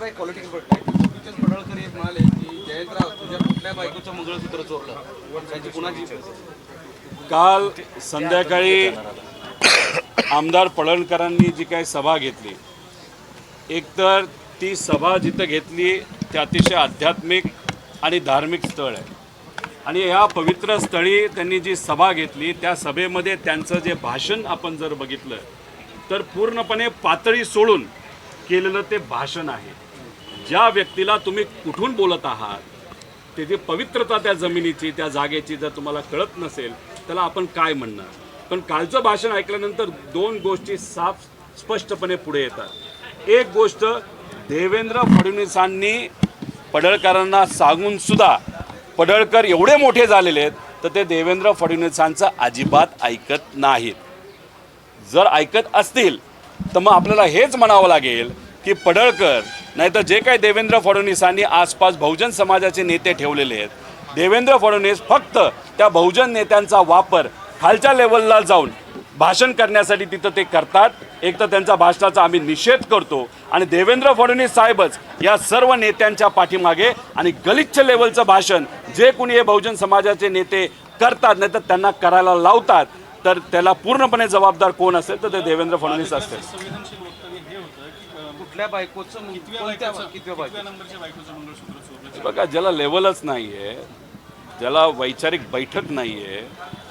काय क्वालिटी प्रश्न आहे. सुकीचंद पडळकर एक म्हणाले की जयंतराव तुझ्या कुठल्या बायकोचं मंगळसूत्र चोरलं? त्यांची कुणाची काल संध्याकाळी आमदार पडळकरांनी जी काही सभा घेतली एकतर ती सभा जिथं घेतली ते अतिशय आध्यात्मिक आणि धार्मिक स्थळ आहे. आणि ह्या पवित्र स्थळी त्यांनी जी सभा घेतली त्या सभेमध्ये त्यांचं जे भाषण आपण जर बघितलं तर पूर्णपणे पातळी सोडून केलेलं ते भाषण आहे. ज्या व्यक्तीला तुम्ही कुठून बोलत आहात त्याची पवित्रता त्या जमिनीची त्या जागेची जर तुम्हाला कळत नसेल त्याला आपण काय म्हणणार? पण कालचं भाषण ऐकल्यानंतर दोन गोष्टी साफ स्पष्टपणे पुढे येतात. एक गोष्ट देवेंद्र फडणवीसांनी पडळकरांना सांगूनसुद्धा पडळकर एवढे मोठे झालेले आहेत तर ते देवेंद्र फडणवीसांचं अजिबात ऐकत नाहीत. जर ऐकत असतील तर मग आपल्याला हेच म्हणावं लागेल की पडळकर नाहीतर जे काही देवेंद्र फडणवीसांनी आसपास बहुजन समाजाचे नेते ठेवलेले आहेत देवेंद्र फडणवीस फक्त त्या बहुजन नेत्यांचा वापर खालच्या लेवलला जाऊन भाषण करण्यासाठी तिथं ते करतात. एक तर त्यांच्या भाषणाचा आम्ही निषेध करतो आणि देवेंद्र फडणवीस साहेबच या सर्व नेत्यांच्या पाठीमागे आणि गलिच्छ लेवलचं भाषण जे कोणी हे बहुजन समाजाचे नेते करतात नाही तर त्यांना करायला लावतात तर त्याला पूर्णपणे जबाबदार कोण असेल तर ते देवेंद्र फडणवीस असतील संवेदनशील वक्तव्य हे होतं की अ, कुठल्या बायकोचं मग- कितव्या कोणत्या बायकोचं कितव्या बायको कितव्या नंबरच्या बायकोचं मंगळसूत्र चोरलं बघा ज्याला लेवलच नाही आहे ज्याला वैचारिक बैठक नाही आहे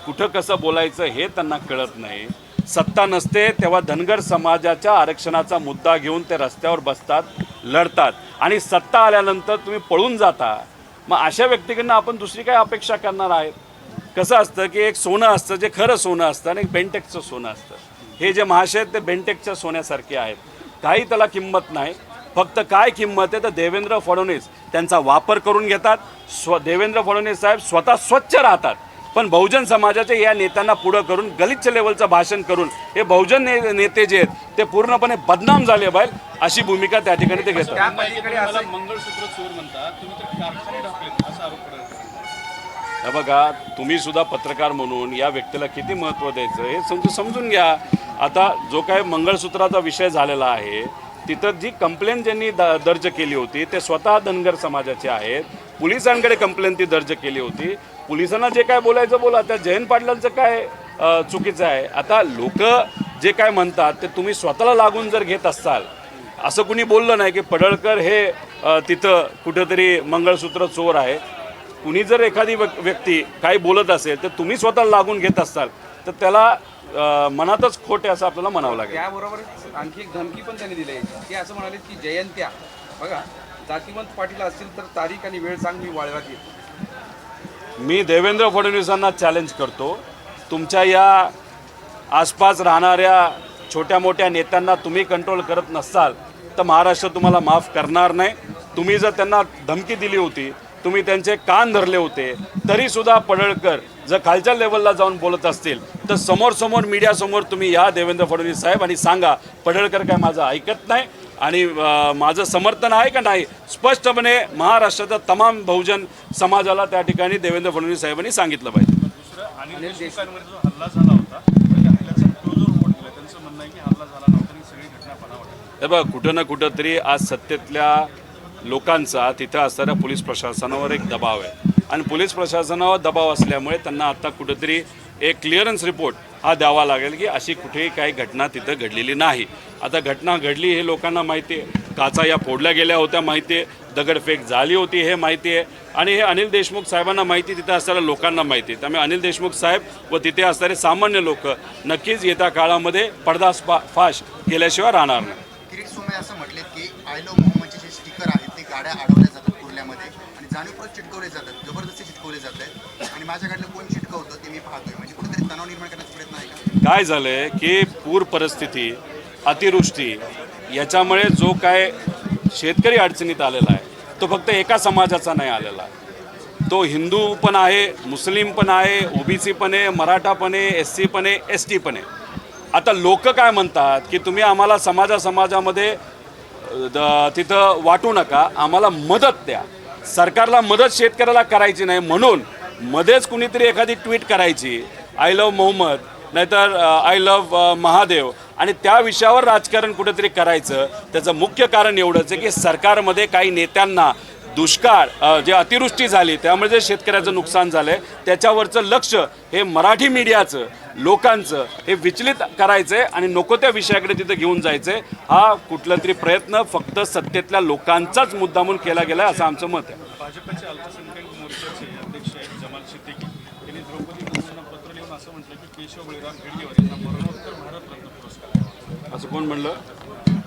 कुठं कसं बोलायचं हे त्यांना कळत नाही. सत्ता नसते तेव्हा धनगर समाजाच्या आरक्षणाचा मुद्दा घेऊन ते रस्त्यावर बसतात लढतात. आणि सत्ता आल्यानंतर तुम्ही पळून जाता. मग अशा व्यक्तीकडनं आपण दुसरी काय अपेक्षा करणार आहेत कसं असतं की एक सोनं असतं जे खरं सोनं असतं आणि एक बेंटेकचं सोनं असतं. हे जे महाशय आहेत ते बेंटेकच्या सोन्यासारखे आहेत. काही त्याला किंमत नाही. फक्त काय किंमत आहे तर देवेंद्र फडणवीस त्यांचा वापर करून घेतात. स्व देवेंद्र फडणवीस साहेब स्वतः स्वच्छ राहतात. पण बहुजन समाजाच्या या नेत्यांना पुढं करून गलिच्छ लेवलचं भाषण करून हे बहुजन ने नेते जे आहेत ते पूर्णपणे बदनाम झाले पाहिजे अशी भूमिका त्या ठिकाणी ते घेतात. त्या पलीकडे मला असं मंगळसूत्र चोर म्हणतात. तुम्ही तर कारखाने ढाकलेत असा आरोप करत हे बघा तुम्ही सुद्धा पत्रकार म्हणून या व्यक्तीला किती महत्त्व द्यायचं हे समजून घ्या. आता जो काय मंगळसूत्राचा विषय झालेला आहे तिथं जी कंप्लेंट ज्यांनी द दर्ज केली होती ते स्वतः धनगर समाजाचे आहेत. पोलिसांकडे कंप्लेंट ती दर्ज केली होती. पोलिसांना जे काय बोलायचं बोला त्या जयंत पाटलांचं काय चुकीचं आहे. आता लोक जे काय म्हणतात ते तुम्ही स्वतःला लागून जर घेत असाल असं कुणी बोललं नाही की पडळकर हे तिथं कुठंतरी मंगळसूत्र चोर आहे. कुणी जर एखादी व्यक्ती काही बोलत असेल तर तुम्ही स्वतः लागून घेत असाल तर त्याला मनातच खोट आहे असं आपल्याला म्हणावं लागेल. त्याबरोबर आणखी एक धमकी पण त्यांनी दिली आहे. ते असं म्हणाले की जयंत्या बघा जातीवंत पाटील असतील तर तारीख आणि वेळ सांग मी वाळव्यात येतो. मी देवेंद्र फडणवीसांना चॅलेंज करतो. तुमच्या या आसपास राहणाऱ्या छोट्या मोठ्या नेत्यांना तुम्ही कंट्रोल करत नसाल तर महाराष्ट्र तुम्हाला माफ करणार नाही. तुम्ही जर त्यांना धमकी दिली होती तुम्ही त्यांचे कान धरले होते तरीसुद्धा पडळकर जर खालच्या लेवलला जाऊन बोलत असतील तर समोर समोर मीडियासमोर तुम्ही या देवेंद्र फडणवीस साहेब आणि सांगा पडळकर काय माझं ऐकत नाही आणि माझं समर्थन आहे का नाही? स्पष्टपणे महाराष्ट्राच्या तमाम बहुजन समाजाला त्या ठिकाणी देवेंद्र फडणवीस साहेबांनी सांगितलं पाहिजे. हे बघ कुठं ना कुठं तरी आज सत्तेतल्या लोकांचा तिथं असणाऱ्या पोलीस प्रशासनावर एक दबाव आहे. आणि पोलीस प्रशासनावर दबाव असल्यामुळे त्यांना आता कुठेतरी एक क्लिअरन्स रिपोर्ट हा द्यावा लागेल की अशी कुठेही काही घटना तिथं घडलेली नाही. आता घटना घडली हे लोकांना माहिती आहे. काचा या फोडल्या गेल्या होत्या माहिती आहे. दगडफेक झाली होती हे माहिती आहे. आणि हे अनिल देशमुख साहेबांना माहिती तिथं असणाऱ्या लोकांना माहिती आहे. त्यामुळे अनिल देशमुख साहेब व तिथे असणारे सामान्य लोक नक्कीच येत्या काळामध्ये पडदास फा फाश केल्याशिवाय राहणार नाही. किरीट असं म्हटले की आय लो मोहम्मदचे जे स्टिकर आहेत ते गाड्या अडवल्या जिल्ह्यामध्ये आणि जाणीवपूर्वक चिटकवले जातात जबरदस्ती चिटकवले जात आहेत. आणि माझ्याकडलं कोण चिटकवतं ते मी पाहतोय. म्हणजे कुठेतरी तणाव निर्माण करण्याचा प्रयत्न आहे काय झालंय की पूर परिस्थिती अतिवृष्टी याच्यामुळे जो काय शेतकरी अडचणीत आलेला आहे तो फक्त एका समाजाचा नाही आलेला. तो हिंदू पण आहे मुस्लिम पण आहे ओबीसी पण आहे मराठा पण आहे एस सी पण आहे एस टी पण आहे. आता लोक काय म्हणतात की तुम्ही आम्हाला समाजा समाजामध्ये द- तिथं वाटू नका आम्हाला मदत द्या. सरकारला मदत शेतकऱ्याला करायची नाही म्हणून मध्येच कुणीतरी एखादी ट्विट करायची आय लव्ह मोहम्मद नाहीतर आय लव्ह uh, महादेव आणि त्या विषयावर राजकारण कुठेतरी करायचं. त्याचं मुख्य कारण एवढंच आहे की सरकारमध्ये काही नेत्यांना दुष्काळ जे अतिवृष्टी झाली त्यामुळे जे शेतकऱ्याचं नुकसान झालं आहे त्याच्यावरचं लक्ष हे मराठी मीडियाचं लोकांचं हे विचलित करायचं आहे आणि नको त्या विषयाकडे तिथं घेऊन जायचं आहे हा कुठला तरी प्रयत्न फक्त सत्तेतल्या लोकांचाच मुद्दा म्हणून केला गेला आहे असं आमचं मत आहे. भाजपचे अल्पसंख्याक मोर्चाचे अध्यक्ष आहेत जमाल शिद्दीकी यांनी द्रौपदी मुर्मूंना पत्र लिहून असं म्हटलं की केशव बळीराम हेडगेवार यांना मरणोत्तर भारतरत्न पुरस्कार. द्यावा. असं कोण म्हणलं?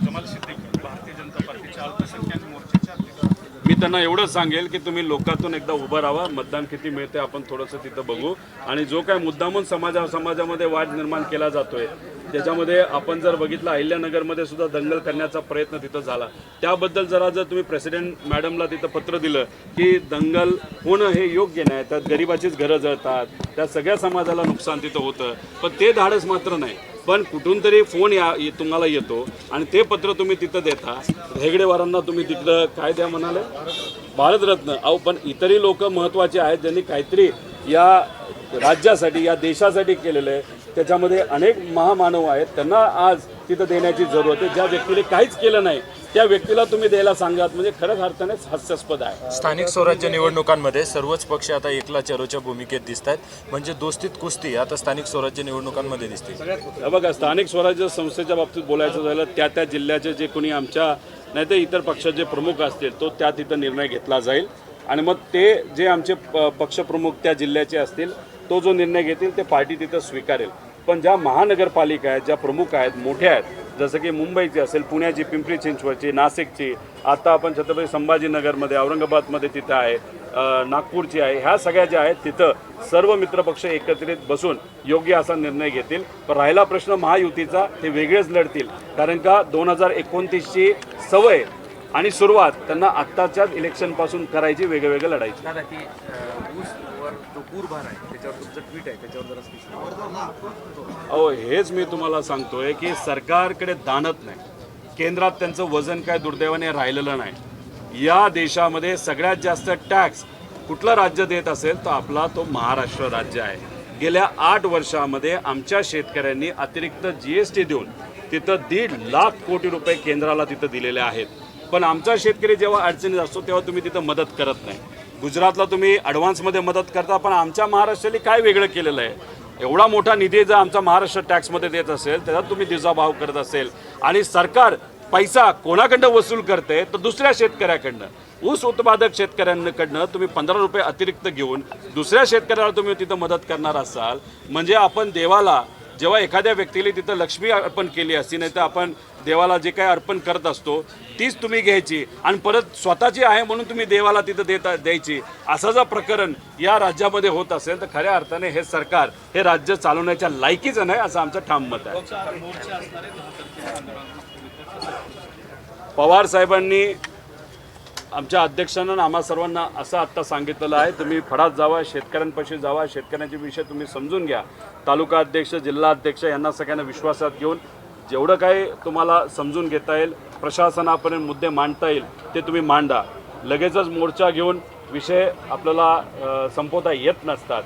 जमाल सिद्दीकी भारतीय जनता पार्टीच्या अल्पसंख्याक मोर्चाचे अध्यक्ष. मी त्यांना एवढंच सांगेल की तुम्ही लोकातून एकदा उभं राहा मतदान किती मिळते आपण थोडंसं तिथं बघू. आणि जो काय मुद्दामून समाजा समाजामध्ये वाद निर्माण केला जातोय त्याच्यामध्ये आपण जर बघितलं अहिल्यानगरमध्ये सुद्धा दंगल करण्याचा प्रयत्न तिथं झाला. त्याबद्दल जरा जर तुम्ही प्रेसिडेंट मॅडमला तिथं पत्र दिलं की दंगल होणं हे योग्य नाही त्यात गरिबाचीच घरं जळतात त्या सगळ्या समाजाला नुकसान तिथं होतं पण ते धाडस मात्र नाही. पण कुठून तरी फोन या तुम्हाला येतो आणि ते पत्र तुम्ही तिथं देता. हेगडेवारांना तुम्ही तिथं काय द्या म्हणाले? भारतरत्न. अहो पण इतरही लोक महत्त्वाचे आहेत ज्यांनी काहीतरी या राज्यासाठी या देशासाठी केलेलं आहे. त्याच्यामध्ये अनेक महामानव आहेत. त्यांना आज तिथं देण्याची जरूरत आहे. ज्या व्यक्तीने काहीच केलं नाही त्या व्यक्तीला तुम्ही द्यायला सांगात. म्हणजे खरंच अर्थानेच हास्यास्पद आहे. स्थानिक स्वराज्य निवडणुकांमध्ये सर्वच पक्ष आता एकला चेरोच्या भूमिकेत दिसत आहेत म्हणजे दोस्तीत कुस्ती आता स्थानिक स्वराज्य निवडणुकांमध्ये दिसते. बघा स्थानिक स्वराज्य संस्थेच्या बाबतीत बोलायचं झालं त्या त्या जिल्ह्याचे जे कोणी आमच्या नाही तर इतर पक्षाचे प्रमुख असतील तो त्या तिथं निर्णय घेतला जाईल. आणि मग ते जे आमचे प- पक्षप्रमुख त्या जिल्ह्याचे असतील तो जो निर्णय घेतील ते पार्टी तिथं स्वीकारेल. पण ज्या महानगरपालिका आहेत ज्या प्रमुख आहेत मोठ्या आहेत जसं की मुंबईची असेल पुण्याची पिंपरी चिंचवडची नाशिकची आता आपण छत्रपती संभाजीनगरमध्ये औरंगाबादमध्ये तिथं आहे नागपूरची आहे ह्या सगळ्या ज्या आहेत तिथं सर्व मित्रपक्ष एकत्रित बसून योग्य असा निर्णय घेतील. पण राहिला प्रश्न महायुतीचा ते वेगळेच लढतील. कारण का दोन हजार एकोणतीसची सवय आणि सुरुवात त्यांना आत्ताच्याच इलेक्शनपासून करायची वेगवेगळं लढायची. दादा ती अं, ऊस वर जो पूरभार आहे त्याच्यावर तुमचं ट्विट आहे त्याच्यावर जरा स्पेशल अहो हेच मी तुम्हाला सांगतोय की सरकारकडे दानत नाही. केंद्रात त्यांचं वजन काय दुर्दैवाने राहिलेलं नाही. या देशामध्ये सगळ्यात जास्त टॅक्स कुठलं राज्य देत असेल तर आपला तो महाराष्ट्र राज्य आहे. गेल्या आठ वर्षामध्ये आमच्या शेतकऱ्यांनी अतिरिक्त जी एस टी देऊन तिथं दीड लाख कोटी रुपये केंद्राला तिथं दिलेले आहेत. पण आमचा शेतकरी जेव्हा अडचणीत असतो तेव्हा तुम्ही तिथं मदत करत नाही. गुजरातला तुम्ही ॲडव्हान्समध्ये मदत करता पण आमच्या महाराष्ट्राने काय वेगळं केलेलं आहे? एवढा मोठा निधी जर आमचा महाराष्ट्र टॅक्समध्ये देत असेल त्याचा तुम्ही दिजाभाव करत असेल. आणि सरकार पैसा कोणाकडनं वसूल करते तर दुसऱ्या शेतकऱ्याकडनं. ऊस उत्पादक शेतकऱ्यांकडनं तुम्ही पंधरा रुपये अतिरिक्त घेऊन दुसऱ्या शेतकऱ्याला तुम्ही तिथं मदत करणार असाल. म्हणजे आपण देवाला जेव्हा एखाद्या व्यक्तीला तिथं लक्ष्मी अर्पण केली असती नाही तर आपण देवाला जे काही अर्पण करत असतो तीच तुम्ही घ्यायची. आणि परत स्वतःची आहे म्हणून तुम्ही देवाला तिथं देता द्यायची. असं जर प्रकरण या राज्यामध्ये होत असेल तर खऱ्या अर्थाने हे सरकार हे राज्य चालवण्याच्या लायकीचं नाही असं आमचं ठाम मत आहे. पवार साहेबांनी आमच्या अध्यक्षांना आम्हा सर्वांना असं आत्ता सांगितलेलं आहे तुम्ही फडात जावा शेतकऱ्यांपाशी जावा शेतकऱ्यांचे विषय तुम्ही समजून घ्या. तालुका अध्यक्ष जिल्हा अध्यक्ष यांना सगळ्यांना विश्वासात घेऊन जेवढं काही तुम्हाला समजून घेता येईल प्रशासनापर्यंत मुद्दे मांडता येईल ते तुम्ही मांडा. लगेचच मोर्चा घेऊन विषय आपल्याला संपवता येत नसतात.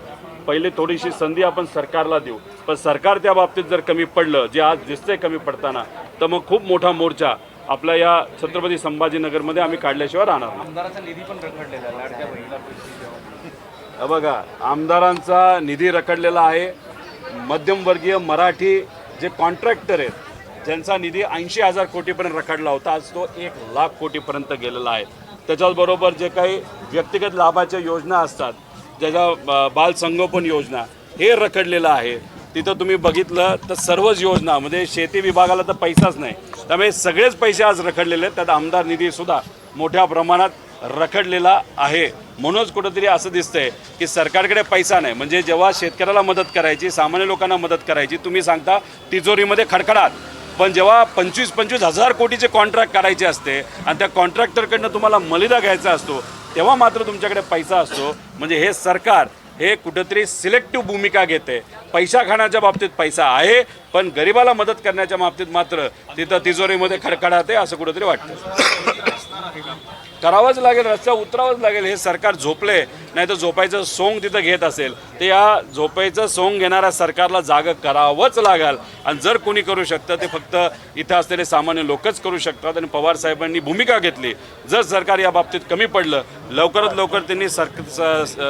पहिले थोडीशी संधी आपण सरकारला देऊ. पण सरकार त्या बाबतीत जर कमी पडलं जे आज दिसतंय कमी पडताना तर मग खूप मोठा मोर्चा आपल्या या छत्रपती संभाजीनगरमध्ये आम्ही काढल्याशिवाय राहणार नाही. आमदाराचा निधी पण रखडलेला आहे लाडक्या बहिणीला पैसे द्यावा बघा आमदारांचा निधी रखडलेला आहे. मध्यमवर्गीय मराठी जे कॉन्ट्रॅक्टर आहेत ज्यांचा निधी ऐंशी हजार कोटीपर्यंत रखडला होता आज तो एक लाख कोटीपर्यंत गेलेला आहे. त्याच्याचबरोबर जे काही व्यक्तिगत लाभाच्या योजना असतात ज्याच्या अ, बाल संगोपन योजना हे रखडलेलं आहे. तिथं तुम्ही बघितलं तर सर्वच योजना म्हणजे शेती विभागाला तर पैसाच नाही. त्यामुळे सगळेच पैसे आज रखडलेले आहेत. त्यात आमदार निधीसुद्धा मोठ्या प्रमाणात रखडलेला आहे. म्हणूनच कुठंतरी असं दिसतंय की सरकारकडे पैसा नाही. म्हणजे जेव्हा शेतकऱ्याला मदत करायची सामान्य लोकांना मदत करायची तुम्ही सांगता तिजोरीमध्ये खडखडात पण जेव्हा पंचवीस पंचवीस हजार कोटीचे कॉन्ट्रॅक्ट करायचे असते आणि त्या कॉन्ट्रॅक्टरकडनं तुम्हाला मलिदा घ्यायचा असतो तेव्हा मात्र तुमच्याकडे पैसा असतो. म्हणजे हे सरकार हे कुठंतरी सिलेक्टिव्ह भूमिका घेते. पैसा खाण्याच्या बाबतीत पैसा आहे पण गरिबाला मदत करण्याच्या बाबतीत मात्र तिथं तिजोरीमध्ये खडखडाते असं कुठंतरी वाटतं. करावंच लागेल रस्त्यावर उतरावंच लागेल हे सरकार झोपले नाही तर झोपायचं सोंग तिथं घेत असेल. तर या झोपायचं सोंग घेणाऱ्या सरकारला जागं करावंच लागेल. आणि जर कोणी करू शकतं ते फक्त इथं असलेले सामान्य लोकच करू शकतात. आणि पवार साहेबांनी भूमिका घेतली. जर सरकार या बाबतीत कमी पडलं लवकरात लवकर त्यांनी सरक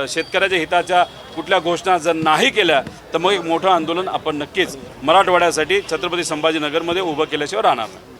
शेतकऱ्याच्या हिताच्या कुठल्या घोषणा जर नाही केल्या तर मग एक मोठं आंदोलन आपण नक्कीच मराठवाड्यासाठी छत्रपती संभाजीनगरमध्ये उभं केल्याशिवाय राहणार नाही.